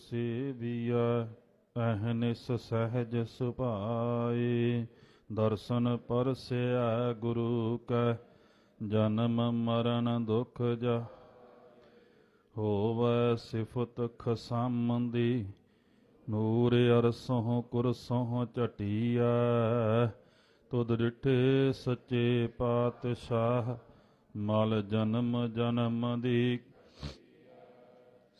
ਸੇਵੀਐ, ਅਹਨਿਸ ਸਹਿਜ ਸੁਭਾਏ। ਦਰਸ਼ਨ ਪਰਸਿਆ ਗੁਰੂ ਕੈ, ਜਨਮ ਮਰਨ ਦੁਖ ਜਾ ਹੋਵੈ ਸਿਫਤ ਖਸਮੰਦੀ। ਨੂਰ ਅਰਸੋਂ ਕੁਰਸੋਂ ਝਟੀਐ, ਤੁਧ ਡਿਠੇ ਸੱਚੇ ਪਾਤਸ਼ਾਹ, ਮਲ ਜਨਮ ਜਨਮ ਦੀ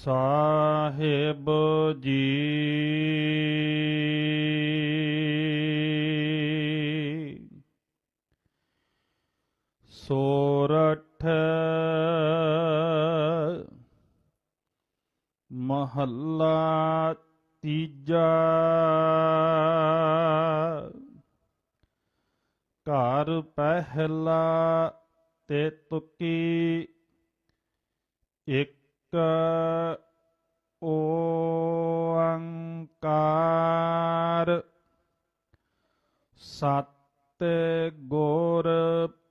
ਸਾਹਿਬ ਜੀ ਸੋਰਠ ਮਹੱਲਾ ਤੀਜਾ ਘਰ ਪਹਿਲਾ ਤੇ ਤੁਕੀ ਇੱਕ ਸਤ ਗੁਰ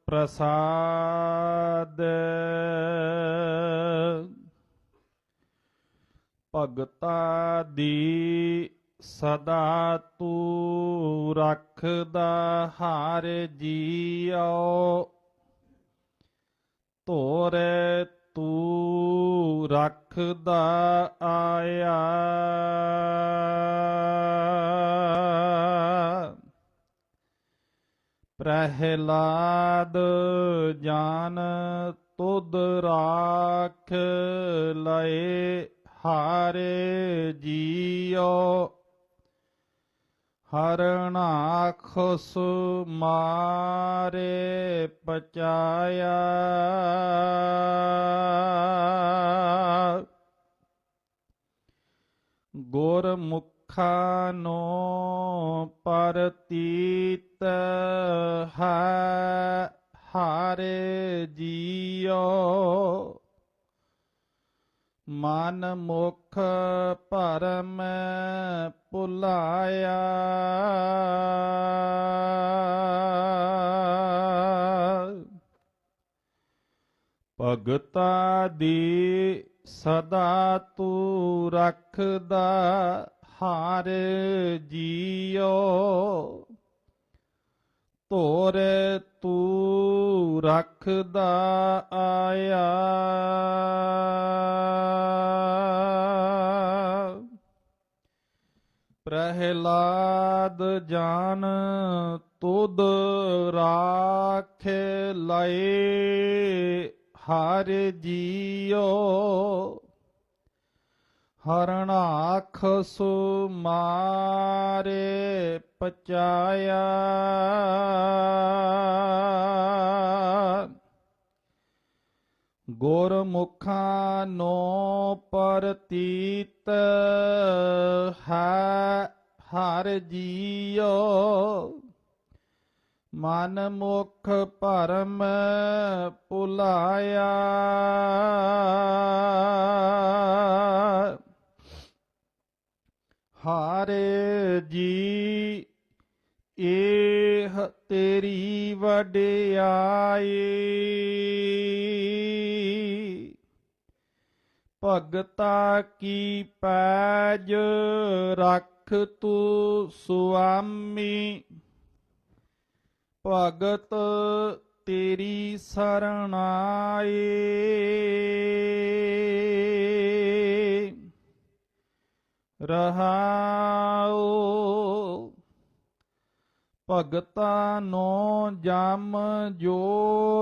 ਪ੍ਰਸਾਦ। ਭਗਤਾ ਦੀ ਸਦਾ ਤੂੰ ਰੱਖਦਾ ਹਰ ਜੀਉ। ਤੋਰੇ ਤੂੰ ਰੱਖਦਾ ਆਇਆ। ਪ੍ਰਹਿਲਾਦ ਜਾਨ ਤੁਧ ਰਾਖ ਲਏ ਹਾਰੇ ਜੀਉ। ਹਰਣਾਖਸ ਮਾਰੇ ਪਚਾਇਆ। ਗੁਰਮੁਖਾ ਨੋ ਪਰਤੀਤ ਹੈ ਹਾਰੇ ਜੀਓ। ਮਨ ਮੁਖ ਭਰਮ ਭੁਲਾਇਆ। ਭਗਤਾ ਦੀ ਸਦਾ ਤੂੰ ਰੱਖਦਾ। ਹਾਰ ਜੀਓ ਤੋਰ ਤੂੰ ਰੱਖਦਾ ਆਇਆ। ਪ੍ਰਹਿਲਾਦ ਜਾਨ ਤੁਧ ਰਾਖ ਲਏ ਹਰ ਜੀਉ ਹਰਣਾਖਸ ਮਾਰੇ ਪਚਾਇਆ। ਗੁਰਮੁਖਾਂ ਨੋ ਪਰਤੀਤ ਹੈ ਹਰ ਜੀਓ ਮਨ ਮੁਖ ਭਰਮ ਭੁਲਾਇਆ। ਹਾਰੇ ਜੀ ਇਹ ਤੇਰੀ ਵਡਿਆਈ। ਭਗਤਾ ਕੀ ਪੈਜ ਰੱਖ ਤੂੰ ਸੁਆਮੀ। ਭਗਤ ਤੇਰੀ ਸਰਣਾਏ ਰਹਾਉ। ਭਗਤਾ ਨੋ ਜਮ ਜੋ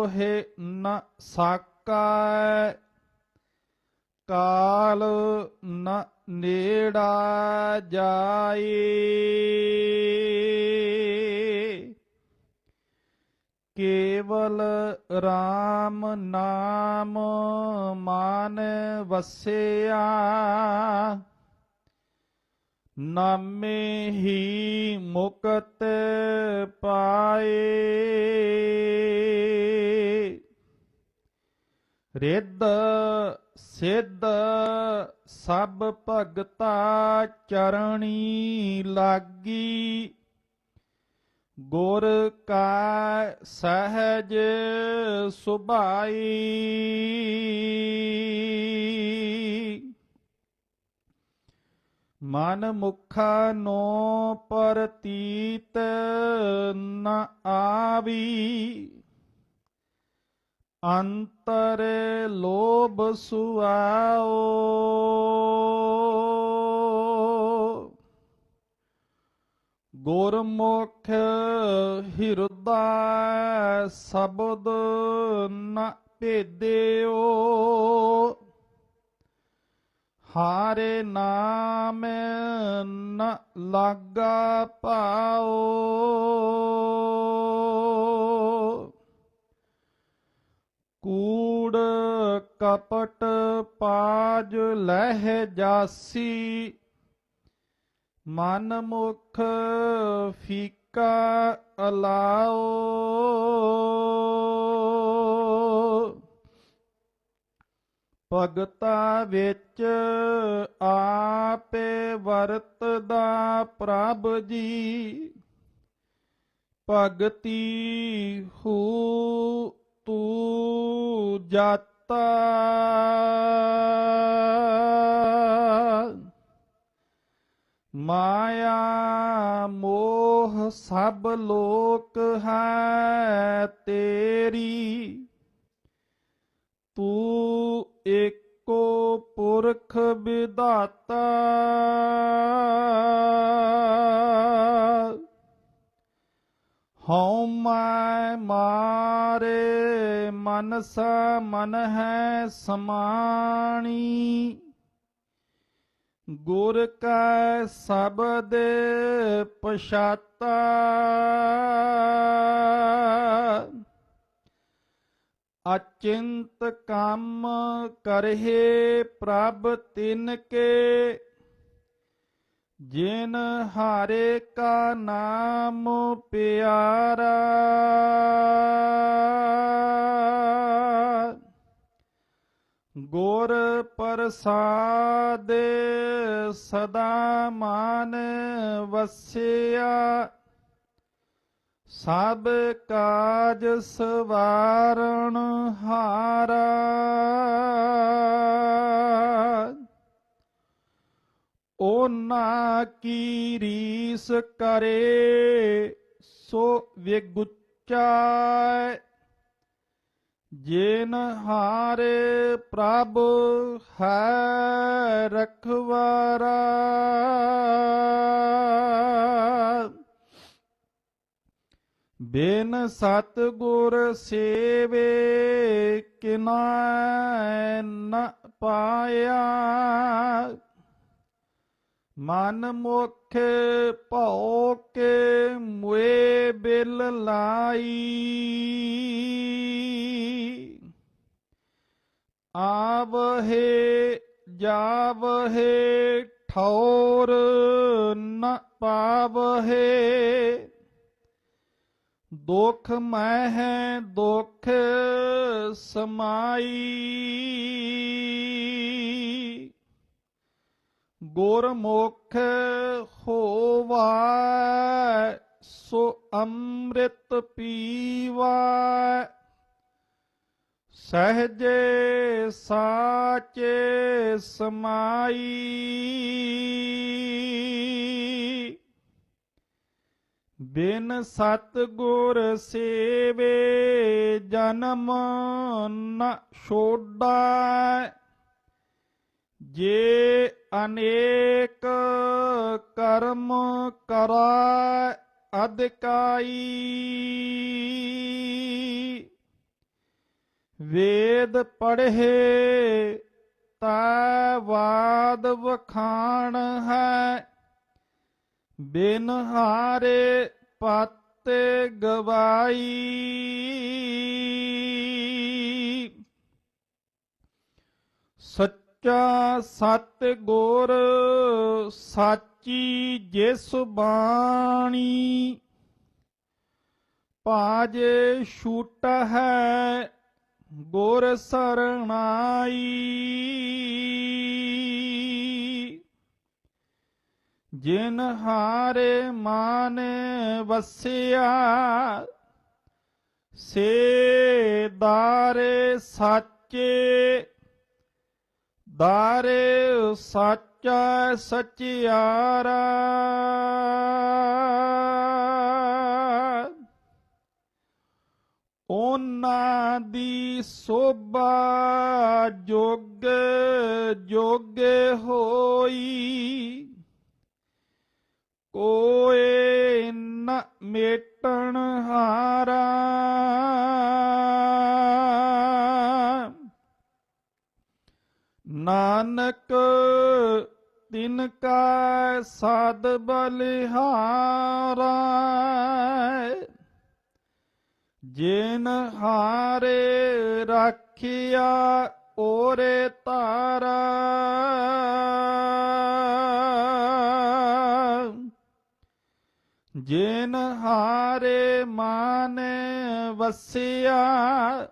ਹੈ ਨ ਸਾਕਾ। ਕਾਲ ਨ ਨੇੜਾ ਜਾਏ ਕੇਵਲ RAM ਨਾਮ ਮਾਨ ਵਸਿਆ। ਨਾਮੇ ਹੀ ਮੁਕਤ ਪਾਏ। ਰਿੱਧ ਸਿੱਧ ਸਭ ਭਗਤਾ ਚਰਣੀ ਲਾਗੀ। ਗੁਰ ਕਾ ਸਹਜ ਸੁਭਾਈ। ਮਨ ਮੁਖਾ ਨੋ ਪ੍ਰਤੀਤ ਨ ਆਵੀ। ਅੰਤਰ ਲੋਭ ਸੁਆਓ। ਗੁਰਮੁਖ ਹਿਰਦਾ ਸ਼ਬਦ ਨ ਭੇਦਿਓ। ਹਾਰੇ ਨਾਮ ਨ ਲਾਗਾ ਪਾਓ। ਕੂੜ ਕਪਟ ਪਾਜ ਲਹਿ ਜਾਸੀ ਮਨ ਮੁਖ ਫੀਕਾ ਅਲਾਓ। ਭਗਤਾ ਵਿੱਚ ਆਪੇ ਵਰਤਦਾ ਪ੍ਰਭ ਜੀ। ਭਗਤੀ ਹੂ ਤੂ ਜਾਤਾ। ਮਾਇਆ ਮੋਹ ਸਭ ਲੋਕ ਹੈ ਤੇਰੀ। ਤੂੰ ਏਕੋ ਪੁਰਖ ਵਿਦਾਤਾ ਹਉ ਮੈਂ ਮਾਰੇ ਮਨਸ ਮਨ ਹੈ ਸਮਾਣੀ। ਗੁਰ ਕੈ ਸ਼ਬਦ ਪਛਾਤਾ। ਅਚਿੰਤ ਕੰਮ ਕਰਹਿ ਪ੍ਰਭ ਤਿਨ ਕੇ, ਜਿਨ ਹਾਰੇ ਕਾ ਨਾਮ ਪਿਆਰਾ। ਗੁਰ ਪ੍ਰਸਾਦ ਸਦਾ ਮਾਨ ਵਸਿਆ। ਸਭ ਕਾਜ ਸਵਾਰਣ ਹਾਰਾ। ਉਹਨਾਂ ਕੀ ਰੀਸ ਕਰੇ, ਸੋ ਵਿਗੁਚਾ ਜਿਨ ਹਾਰੇ ਪ੍ਰਭ ਹੈ ਰਖਵਾਰਾ। ਬਿਨ ਸਤ ਗੁਰ ਸੇਵੇ ਕਿਨਾ ਨ ਪਾਇਆ। ਮਨ ਮੁਖ ਭਉ ਕੇ ਮੁਏ ਬਿਲ ਲਾਈ। ਆਵਹੇ ਜਾਵਹੇ ਠੌਰ ਨ ਪਾਵਹੇ। ਦੁਖ ਮੈਂ ਹੈ ਦੁਖ ਸਮਾਈ। ਗੁਰਮੁਖ ਹੋਵਾ ਸੋ ਅੰਮ੍ਰਿਤ ਪੀਵਾ ਸਹਜੇ ਸਾਚੇ ਸਮਾਈ। ਬਿਨ ਸਤ ਗੁਰ ਸੇਵੇ ਜਨਮ ਨ ਛੋਡਾ। ਜੇ ਅਨੇਕ ਕਰਮ ਕਰਾ ਅਧਿਕਾਈ, ਵੇਦ ਪੜ੍ਹੇ ਤਾ ਵਾਦ ਵਖਾਣ ਹੈ। ਬਿਨ ਹਾਰੇ ਪਤ ਗਵਾਈ। ਸੱਚਾ ਸਤ ਗੁਰ ਸਾਚੀ ਜਿਸ ਬਾਣੀ ਪਾਜੇ ਛੂਟ ਹੈ ਗੁਰ ਸਰਣਾਈ। ਜਿਨ ਹਾਰੇ ਮਾਨ ਵਸਿਆ, ਸੇ ਦਾਰੇ ਸਾਚੇ, ਦਾਰੇ ਸਾਚਾ ਸਚਿਆਰਾ। ਉਹਨਾਂ ਦੀ ਸੋਭਾ ਜੋਗ ਜੋਗ ਹੋਈ ਕੋਏ ਨ ਮੇਟਣ ਹਾਰਾ। ਨਾਨਕ ਤਿਨ ਕਾ ਸਦ ਬਲਿਹਾਰਾ। ਜਿਨ ਹਾਰੇ ਰਾਖਿਆ ਓਰੇ ਤਾਰਾ। ਜਿਨ ਹਾਰੇ ਮਾਨੇ ਵਸਿਆ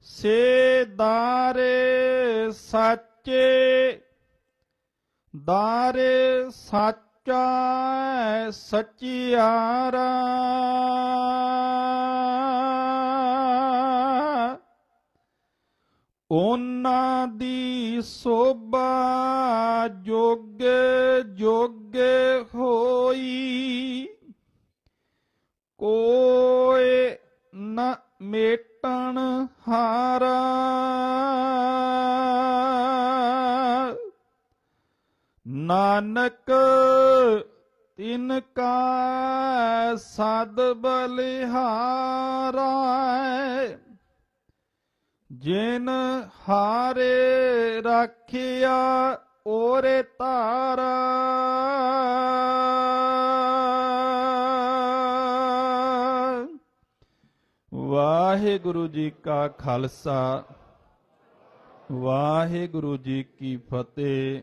ਸੇ ਦਾਰੇ ਸੱਚੇ ਦਾਰੇ ਸਾਚਾ ਸਚਿਆਰਾ। ਉਹਨਾਂ ਦੀ ਸੋਭਾ ਜੋਗ ਜੋਗ ਹੋਈ। ਕੋਏ ਨ ਮੇਟਣ ਹਾਰਾ। ਨਾਨਕ ਤਿਨ ਕਾ ਸਦ ਬਲਿਹਾਰਾ। ਜਿਨ ਹਾਰੇ ਰਾਖਿਆ ਓਰੇ ਤਾਰਾ। ਵਾਹਿਗੁਰੂ ਜੀ ਕਾ ਖਾਲਸਾ ਵਾਹਿਗੁਰੂ ਜੀ ਕੀ ਫਤਿਹ।